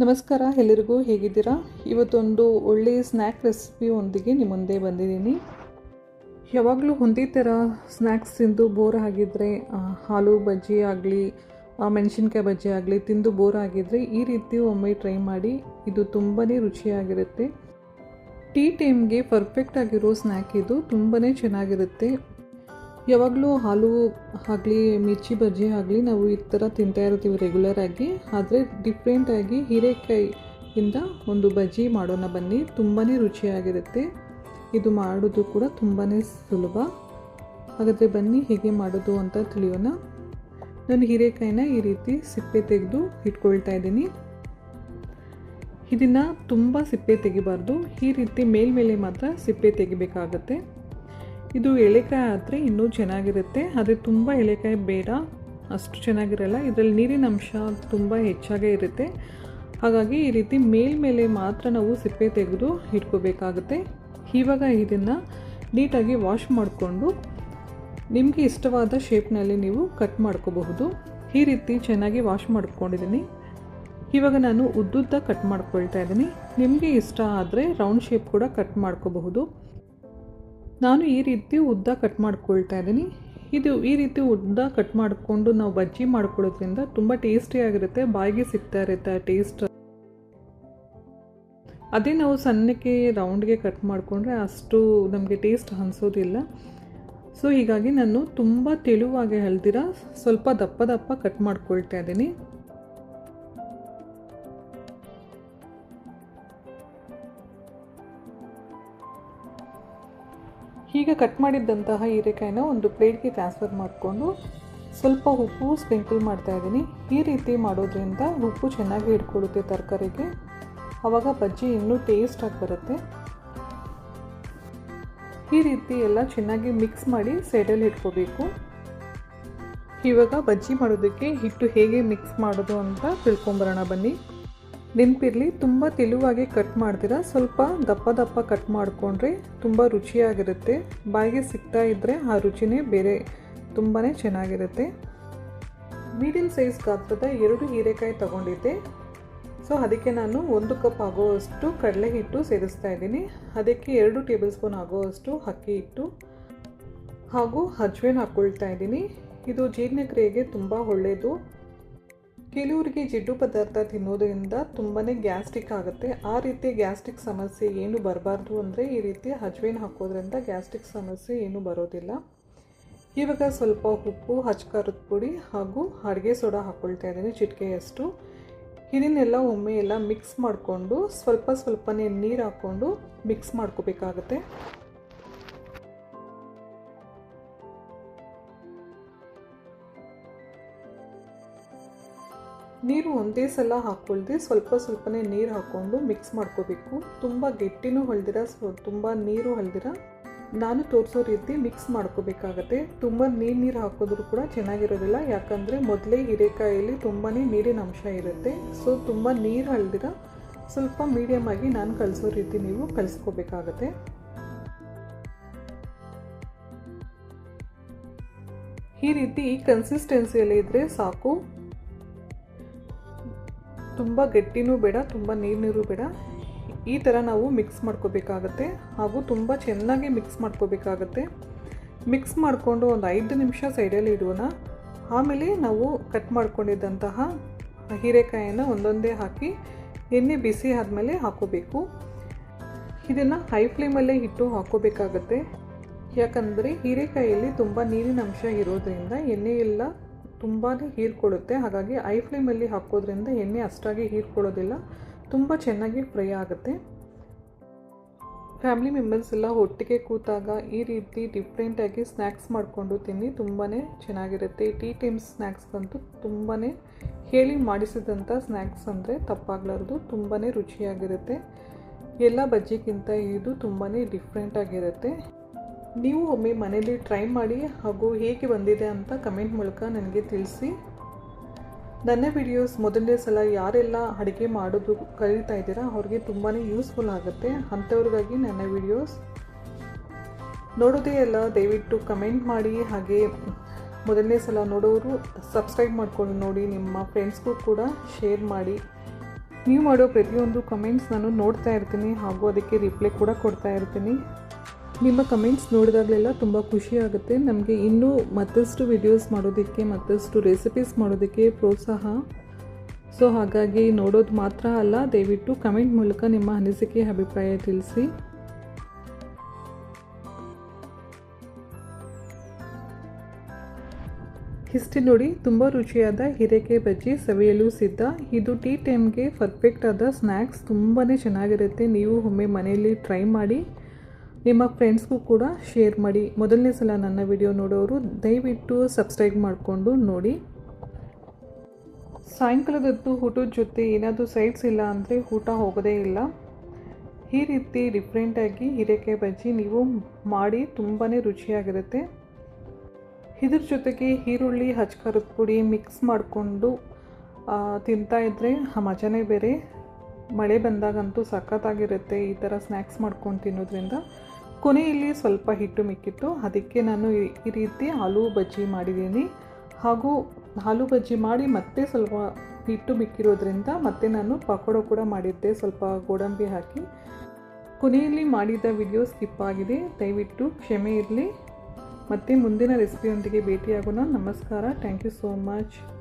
ನಮಸ್ಕಾರ, ಎಲ್ಲರಿಗೂ ಹೇಗಿದ್ದೀರಾ? ಇವತ್ತೊಂದು ಒಳ್ಳೆಯ ಸ್ನ್ಯಾಕ್ ರೆಸಿಪಿಯೊಂದಿಗೆ ನಿಮ್ಮ ಮುಂದೆ ಬಂದಿದ್ದೀನಿ. ಯಾವಾಗಲೂ ಒಂದೇ ಥರ ಸ್ನ್ಯಾಕ್ಸ್ ತಿಂದು ಬೋರ್ ಆಗಿದ್ದರೆ ಹಾಲು ಬಜ್ಜಿ ಆಗಲಿ ಮೆಣಸಿನ್ಕಾಯಿ ಬಜ್ಜಿ ಆಗಲಿ ತಿಂದು ಬೋರ್ ಆಗಿದ್ದರೆ ಈ ರೀತಿ ಒಮ್ಮೆ ಟ್ರೈ ಮಾಡಿ ಇದು ತುಂಬಾ ರುಚಿಯಾಗಿರುತ್ತೆ. ಟೀ ಟೈಮ್ಗೆ ಪರ್ಫೆಕ್ಟ್ ಆಗಿರೋ ಸ್ನ್ಯಾಕ್ ಇದು ತುಂಬಾ ಚೆನ್ನಾಗಿರುತ್ತೆ. ಯಾವಾಗಲೂ ಹಾಲು ಆಗಲಿ, ಮಿರ್ಚಿ ಬಜ್ಜಿ ಆಗಲಿ ನಾವು ಈ ಥರ ತಿಂತಾ ಇರ್ತೀವಿ ರೆಗ್ಯುಲರ್ ಆಗಿ. ಆದರೆ ಡಿಫ್ರೆಂಟಾಗಿ ಹೀರೆಕಾಯಿಯಿಂದ ಒಂದು ಬಜ್ಜಿ ಮಾಡೋಣ ಬನ್ನಿ. ತುಂಬಾ ರುಚಿಯಾಗಿರುತ್ತೆ. ಇದು ಮಾಡೋದು ಕೂಡ ತುಂಬಾ ಸುಲಭ. ಹಾಗಾದರೆ ಬನ್ನಿ, ಹೇಗೆ ಮಾಡೋದು ಅಂತ ತಿಳಿಯೋಣ. ನಾನು ಹೀರೆಕಾಯಿನ ಈ ರೀತಿ ಸಿಪ್ಪೆ ತೆಗೆದು ಇಟ್ಕೊಳ್ತಾ ಇದ್ದೀನಿ. ಇದನ್ನು ತುಂಬ ಸಿಪ್ಪೆ ತೆಗಿಬಾರ್ದು. ಈ ರೀತಿ ಮೇಲ್ಮೇಲೆ ಮಾತ್ರ ಸಿಪ್ಪೆ ತೆಗಿಬೇಕಾಗತ್ತೆ. ಇದು ಎಳೆಕಾಯಿ ಆದರೆ ಇನ್ನೂ ಚೆನ್ನಾಗಿರುತ್ತೆ. ಆದರೆ ತುಂಬ ಎಳೆಕಾಯಿ ಬೇಡ, ಅಷ್ಟು ಚೆನ್ನಾಗಿರಲ್ಲ. ಇದರಲ್ಲಿ ನೀರಿನ ಅಂಶ ತುಂಬ ಹೆಚ್ಚಾಗೇ ಇರುತ್ತೆ. ಹಾಗಾಗಿ ಈ ರೀತಿ ಮೇಲ್ಮೇಲೆ ಮಾತ್ರ ನಾವು ಸಿಪ್ಪೆ ತೆಗೆದು ಇಟ್ಕೋಬೇಕಾಗುತ್ತೆ. ಇವಾಗ ಇದನ್ನು ನೀಟಾಗಿ ವಾಶ್ ಮಾಡಿಕೊಂಡು ನಿಮಗೆ ಇಷ್ಟವಾದ ಶೇಪ್ನಲ್ಲಿ ನೀವು ಕಟ್ ಮಾಡ್ಕೋಬಹುದು. ಈ ರೀತಿ ಚೆನ್ನಾಗಿ ವಾಶ್ ಮಾಡ್ಕೊಂಡಿದ್ದೀನಿ. ಇವಾಗ ನಾನು ಉದ್ದುದ್ದ ಕಟ್ ಮಾಡ್ಕೊಳ್ತಾ ಇದ್ದೀನಿ. ನಿಮಗೆ ಇಷ್ಟ ಆದರೆ ರೌಂಡ್ ಶೇಪ್ ಕೂಡ ಕಟ್ ಮಾಡ್ಕೋಬಹುದು. ನಾನು ಈ ರೀತಿ ಉದ್ದ ಕಟ್ ಮಾಡ್ಕೊಳ್ತಾ ಇದ್ದೀನಿ. ಇದು ಈ ರೀತಿ ಉದ್ದ ಕಟ್ ಮಾಡಿಕೊಂಡು ನಾವು ಬಜ್ಜಿ ಮಾಡ್ಕೊಳ್ಳೋದ್ರಿಂದ ತುಂಬ ಟೇಸ್ಟಿಯಾಗಿರುತ್ತೆ ಬಾಯಿಗೆ ಸಿಗ್ತಾ ಇರುತ್ತೆ ಆ ಟೇಸ್ಟ್ ಅದೇ ನಾವು ಸಣ್ಣಕ್ಕೆ ರೌಂಡ್ಗೆ ಕಟ್ ಮಾಡಿಕೊಂಡ್ರೆ ಅಷ್ಟು ನಮಗೆ ಟೇಸ್ಟ್ ಅನಿಸೋದಿಲ್ಲ ಸೊ ಹೀಗಾಗಿ ನಾನು ತುಂಬ ತೆಳುವಾಗಿ ಹಲ್ದಿರ ಸ್ವಲ್ಪ ದಪ್ಪ ದಪ್ಪ ಕಟ್ ಮಾಡ್ಕೊಳ್ತಾ ಇದ್ದೀನಿ. ಈಗ ಕಟ್ ಮಾಡಿದ್ದಂತಹ ಹೀರೆಕಾಯಿನ ಒಂದು ಪ್ಲೇಟ್ಗೆ ಟ್ರಾನ್ಸ್ಫರ್ ಮಾಡಿಕೊಂಡು ಸ್ವಲ್ಪ ಉಪ್ಪು ಸ್ಪ್ರಿಂಕಲ್ ಮಾಡ್ತಾ ಇದ್ದೀನಿ. ಈ ರೀತಿ ಮಾಡೋದ್ರಿಂದ ಉಪ್ಪು ಚೆನ್ನಾಗಿ ಹಿಡ್ಕೊಳ್ಳುತ್ತೆ ತರಕಾರಿಗೆ. ಆವಾಗ ಬಜ್ಜಿ ಇನ್ನೂ ಟೇಸ್ಟಾಗಿ ಬರುತ್ತೆ. ಈ ರೀತಿ ಎಲ್ಲ ಚೆನ್ನಾಗಿ ಮಿಕ್ಸ್ ಮಾಡಿ ಸೈಡಲ್ಲಿ ಇಟ್ಕೋಬೇಕು ಇವಾಗ ಬಜ್ಜಿ ಮಾಡೋದಕ್ಕೆ ಹಿಟ್ಟು ಹೇಗೆ ಮಿಕ್ಸ್ ಮಾಡೋದು ಅಂತ ತಿಳ್ಕೊಂಬರೋಣ ಬನ್ನಿ. ನೆನಪಿರಲಿ ತುಂಬ ತೆಳುವಾಗಿ ಕಟ್ ಮಾಡ್ತೀರಾ? ಸ್ವಲ್ಪ ದಪ್ಪ ದಪ್ಪ ಕಟ್ ಮಾಡಿಕೊಂಡ್ರೆ ತುಂಬ ರುಚಿಯಾಗಿರುತ್ತೆ. ಬಾಯಿಗೆ ಸಿಗ್ತಾ ಇದ್ದರೆ ಆ ರುಚಿನೇ ಬೇರೆ ತುಂಬಾ ಚೆನ್ನಾಗಿರುತ್ತೆ. ಮೀಡಿಯಮ್ ಸೈಜ್ ಗಾತ್ರದ ಎರಡು ಹೀರೆಕಾಯಿ ತಗೊಂಡಿದ್ದೆ. ಸೊ ಅದಕ್ಕೆ ನಾನು ಒಂದು ಕಪ್ ಆಗೋವಷ್ಟು ಕಡಲೆ ಹಿಟ್ಟು ಸೇರಿಸ್ತಾ ಇದ್ದೀನಿ. ಅದಕ್ಕೆ ಎರಡು ಟೇಬಲ್ ಸ್ಪೂನ್ ಆಗೋವಷ್ಟು ಅಕ್ಕಿ ಹಿಟ್ಟು ಹಾಗೂ ಅಜ್ವೇನ ಹಾಕ್ಕೊಳ್ತಾ ಇದ್ದೀನಿ. ಇದು ಜೀರ್ಣಕ್ರಿಯೆಗೆ ತುಂಬ ಒಳ್ಳೆಯದು ಕೆಲವರಿಗೆ ಜಿಡ್ಡು ಪದಾರ್ಥ ತಿನ್ನೋದ್ರಿಂದ ತುಂಬಾ ಗ್ಯಾಸ್ಟ್ರಿಕ್ ಆಗುತ್ತೆ. ಆ ರೀತಿ ಗ್ಯಾಸ್ಟ್ರಿಕ್ ಸಮಸ್ಯೆ ಏನು ಬರಬಾರ್ದು ಅಂದರೆ ಈ ರೀತಿ ಅಜ್ವೇನ್ ಹಾಕೋದ್ರಿಂದ ಗ್ಯಾಸ್ಟ್ರಿಕ್ ಸಮಸ್ಯೆ ಏನು ಬರೋದಿಲ್ಲ. ಇವಾಗ ಸ್ವಲ್ಪ ಉಪ್ಪು ಹಚ್ಕಾರದ ಪುಡಿ ಹಾಗೂ ಅಡುಗೆ ಸೋಡಾ ಹಾಕ್ಕೊಳ್ತಾ ಇದ್ದೀನಿ ಚಿಟಿಕೆಯಷ್ಟು. ಇದನ್ನೆಲ್ಲ ಒಮ್ಮೆ ಎಲ್ಲ ಮಿಕ್ಸ್ ಮಾಡಿಕೊಂಡು ಸ್ವಲ್ಪ ಸ್ವಲ್ಪನೇ ನೀರು ಹಾಕ್ಕೊಂಡು ಮಿಕ್ಸ್ ಮಾಡ್ಕೋಬೇಕಾಗತ್ತೆ. ನೀರು ಒಂದೇ ಸಲ ಹಾಕ್ಕೊಳ್ದೆ ಸ್ವಲ್ಪ ಸ್ವಲ್ಪನೇ ನೀರು ಹಾಕ್ಕೊಂಡು ಮಿಕ್ಸ್ ಮಾಡ್ಕೋಬೇಕು. ತುಂಬ ಗಟ್ಟಿನೂ ಸೊ ತುಂಬ ನೀರು ಹೊಳ್ದಿರ ನಾನು ತೋರಿಸೋ ರೀತಿ ಮಿಕ್ಸ್ ಮಾಡ್ಕೋಬೇಕಾಗತ್ತೆ. ತುಂಬ ನೀರು ನೀರು ಹಾಕೋದ್ರೂ ಕೂಡ ಚೆನ್ನಾಗಿರೋದಿಲ್ಲ. ಯಾಕಂದರೆ ಮೊದಲೇ ಹೀರೆಕಾಯಲ್ಲಿ ತುಂಬಾ ನೀರಿನ ಅಂಶ ಇರುತ್ತೆ. ಸೊ ತುಂಬ ನೀರು ಹಳ್ದಿರ ಸ್ವಲ್ಪ ಮೀಡಿಯಮ್ ಆಗಿ ನಾನು ಕಲಿಸೋ ರೀತಿ ನೀವು ಕಲಿಸ್ಕೋಬೇಕಾಗತ್ತೆ. ಈ ರೀತಿ ಕನ್ಸಿಸ್ಟೆನ್ಸಿಯಲ್ಲಿ ಇದ್ದರೆ ಸಾಕು. ತುಂಬ ಗಟ್ಟಿನೂ ಬೇಡ, ತುಂಬ ನೀರು ಬೇಡ. ಈ ಥರ ನಾವು ಮಿಕ್ಸ್ ಮಾಡ್ಕೋಬೇಕಾಗತ್ತೆ ಹಾಗೂ ತುಂಬ ಚೆನ್ನಾಗಿ ಮಿಕ್ಸ್ ಮಾಡ್ಕೋಬೇಕಾಗತ್ತೆ. ಮಿಕ್ಸ್ ಮಾಡಿಕೊಂಡು ಒಂದು ಐದು ನಿಮಿಷ ಸೈಡಲ್ಲಿ ಇಡೋಣ. ಆಮೇಲೆ ನಾವು ಕಟ್ ಮಾಡ್ಕೊಂಡಿದ್ದಂತಹ ಹೀರೆಕಾಯನ್ನು ಒಂದೊಂದೇ ಹಾಕಿ ಎಣ್ಣೆ ಬಿಸಿ ಆದಮೇಲೆ ಹಾಕೋಬೇಕು. ಇದನ್ನು ಹೈ ಫ್ಲೇಮಲ್ಲೇ ಇಟ್ಟು ಹಾಕೋಬೇಕಾಗತ್ತೆ. ಯಾಕಂದರೆ ಹೀರೆಕಾಯಿಯಲ್ಲಿ ತುಂಬ ನೀರಿನ ಅಂಶ ಇರೋದ್ರಿಂದ ಎಣ್ಣೆಯೆಲ್ಲ ತುಂಬಾ ಹೀರ್ಕೊಳ್ಳುತ್ತೆ ಹಾಗಾಗಿ ಐ ಫ್ಲೇಮಲ್ಲಿ ಹಾಕೋದ್ರಿಂದ ಎಣ್ಣೆ ಅಷ್ಟಾಗಿ ಹೀರ್ಕೊಳ್ಳೋದಿಲ್ಲ ತುಂಬ ಚೆನ್ನಾಗಿ ಫ್ರೈ ಆಗುತ್ತೆ. ಫ್ಯಾಮಿಲಿ ಮೆಂಬರ್ಸ್ ಎಲ್ಲ ಒಟ್ಟಿಗೆ ಕೂತಾಗ ಈ ರೀತಿ ಡಿಫ್ರೆಂಟಾಗಿ ಸ್ನ್ಯಾಕ್ಸ್ ಮಾಡಿಕೊಂಡು ತಿನ್ನಿ. ತುಂಬಾ ಚೆನ್ನಾಗಿರುತ್ತೆ. ಟೀ ಟೈಮ್ ಸ್ನ್ಯಾಕ್ಸ್ ಅಂತೂ ತುಂಬಾ ಹೇಳಿ ಮಾಡಿಸಿದಂಥ ಸ್ನ್ಯಾಕ್ಸ್ ಅಂದರೆ ತಪ್ಪಾಗಲಾರ್ದು. ತುಂಬಾ ರುಚಿಯಾಗಿರುತ್ತೆ. ಎಲ್ಲ ಬಜ್ಜಿಗಿಂತ ಇದು ತುಂಬಾ ಡಿಫ್ರೆಂಟಾಗಿರುತ್ತೆ ನೀವು ಒಮ್ಮೆ ಮನೇಲಿ ಟ್ರೈ ಮಾಡಿ ಹಾಗೂ ಹೇಗೆ ಬಂದಿದೆ ಅಂತ ಕಮೆಂಟ್ ಮೂಲಕ ನನಗೆ ತಿಳಿಸಿ. ನನ್ನ ವಿಡಿಯೋಸ್ ಮೊದಲನೇ ಸಲ ಯಾರೆಲ್ಲ ಅಡುಗೆ ಮಾಡೋದು ಕಲಿತಾ ಇದ್ದೀರಾ, ಅವ್ರಿಗೆ ತುಂಬಾ ಯೂಸ್ಫುಲ್ ಆಗುತ್ತೆ. ಅಂಥವ್ರಿಗಾಗಿ ನನ್ನ ವಿಡಿಯೋಸ್ ನೋಡೋದೇ ಎಲ್ಲ ದಯವಿಟ್ಟು ಕಮೆಂಟ್ ಮಾಡಿ. ಹಾಗೆ ಮೊದಲನೇ ಸಲ ನೋಡೋರು ಸಬ್ಸ್ಕ್ರೈಬ್ ಮಾಡ್ಕೊಂಡು ನೋಡಿ, ನಿಮ್ಮ ಫ್ರೆಂಡ್ಸ್ಗೂ ಕೂಡ ಶೇರ್ ಮಾಡಿ. ನೀವು ಮಾಡೋ ಪ್ರತಿಯೊಂದು ಕಮೆಂಟ್ಸ್ ನಾನು ನೋಡ್ತಾ ಇರ್ತೀನಿ ಹಾಗೂ ಅದಕ್ಕೆ ರಿಪ್ಲೈ ಕೂಡ ಕೊಡ್ತಾ ಇರ್ತೀನಿ. ನಿಮ್ಮ ಕಮೆಂಟ್ಸ್ ನೋಡಿದಾಗಲೆಲ್ಲ ತುಂಬ ಖುಷಿ ಆಗುತ್ತೆ. ನಮಗೆ ಇನ್ನೂ ಮತ್ತಷ್ಟು ವಿಡಿಯೋಸ್ ಮಾಡೋದಕ್ಕೆ, ಮತ್ತಷ್ಟು ರೆಸಿಪೀಸ್ ಮಾಡೋದಕ್ಕೆ ಪ್ರೋತ್ಸಾಹ. ಸೊ ಹಾಗಾಗಿ ನೋಡೋದು ಮಾತ್ರ ಅಲ್ಲ, ದಯವಿಟ್ಟು ಕಮೆಂಟ್ ಮೂಲಕ ನಿಮ್ಮ ಅನಿಸಿಕೆ, ಅಭಿಪ್ರಾಯ ತಿಳಿಸಿ. ಹಿಸ್ಟಿ ನೋಡಿ ತುಂಬ ರುಚಿಯಾದ ಹೀರೆಕಾಯಿ ಬಜ್ಜಿ ಸವಿಯಲು ಸಿದ್ಧ. ಇದು ಟೀ ಟೈಮ್ಗೆ ಪರ್ಫೆಕ್ಟ್ ಆದ ಸ್ನ್ಯಾಕ್ಸ್ ತುಂಬಾ ಚೆನ್ನಾಗಿರುತ್ತೆ. ನೀವು ಒಮ್ಮೆ ಮನೆಯಲ್ಲಿ ಟ್ರೈ ಮಾಡಿ. ನಿಮ್ಮ ಫ್ರೆಂಡ್ಸ್ಗೂ ಕೂಡ ಶೇರ್ ಮಾಡಿ. ಮೊದಲನೇ ಸಲ ನನ್ನ ವಿಡಿಯೋ ನೋಡೋರು ದಯವಿಟ್ಟು ಸಬ್ಸ್ಕ್ರೈಬ್ ಮಾಡಿಕೊಂಡು ನೋಡಿ. ಸಾಯಂಕಾಲದದ್ದು ಊಟದ ಜೊತೆ ಏನಾದರೂ ಸೈಡ್ಸ್ ಇಲ್ಲ ಅಂದರೆ ಊಟ ಹೋಗೋದೇ ಇಲ್ಲ. ಈ ರೀತಿ ಡಿಫ್ರೆಂಟಾಗಿ ಹೀರೆಕಾಯಿ ಬಜ್ಜಿ ನೀವು ಮಾಡಿ ತುಂಬಾ ರುಚಿಯಾಗಿರುತ್ತೆ. ಇದ್ರ ಜೊತೆಗೆ ಈರುಳ್ಳಿ ಹಚ್ಕರದ ಪುಡಿ ಮಿಕ್ಸ್ ಮಾಡಿಕೊಂಡು ತಿಂತಾ ಇದ್ದರೆ ಆ ಮಜಾನೇ ಬೇರೆ. ಮಳೆ ಬಂದಾಗಂತೂ ಸಖತ್ತಾಗಿರುತ್ತೆ ಈ ಥರ ಸ್ನ್ಯಾಕ್ಸ್ ಮಾಡ್ಕೊಂಡು ತಿನ್ನೋದ್ರಿಂದ. ಕೊನೆಯಲ್ಲಿ ಸ್ವಲ್ಪ ಹಿಟ್ಟು ಮಿಕ್ಕಿತ್ತು. ಅದಕ್ಕೆ ನಾನು ಈ ರೀತಿ ಆಲೂ ಬಜ್ಜಿ ಮಾಡಿದ್ದೀನಿ. ಹಾಗೂ ಆಲೂ ಬಜ್ಜಿ ಮಾಡಿ ಮತ್ತೆ ಸ್ವಲ್ಪ ಹಿಟ್ಟು ಮಿಕ್ಕಿರೋದ್ರಿಂದ ಮತ್ತೆ ನಾನು ಪಕೋಡ ಕೂಡ ಮಾಡಿದ್ದೆ. ಸ್ವಲ್ಪ ಗೋಡಂಬಿ ಹಾಕಿ. ಕೊನೆಯಲ್ಲಿ ಮಾಡಿದ ವಿಡಿಯೋ ಸ್ಕಿಪ್ ಆಗಿದೆ. ದಯವಿಟ್ಟು ಕ್ಷಮೆ ಇರಲಿ. ಮತ್ತೆ ಮುಂದಿನ ರೆಸಿಪಿಯೊಂದಿಗೆ ಭೇಟಿಯಾಗೋಣ. ನಮಸ್ಕಾರ. Thank you so much.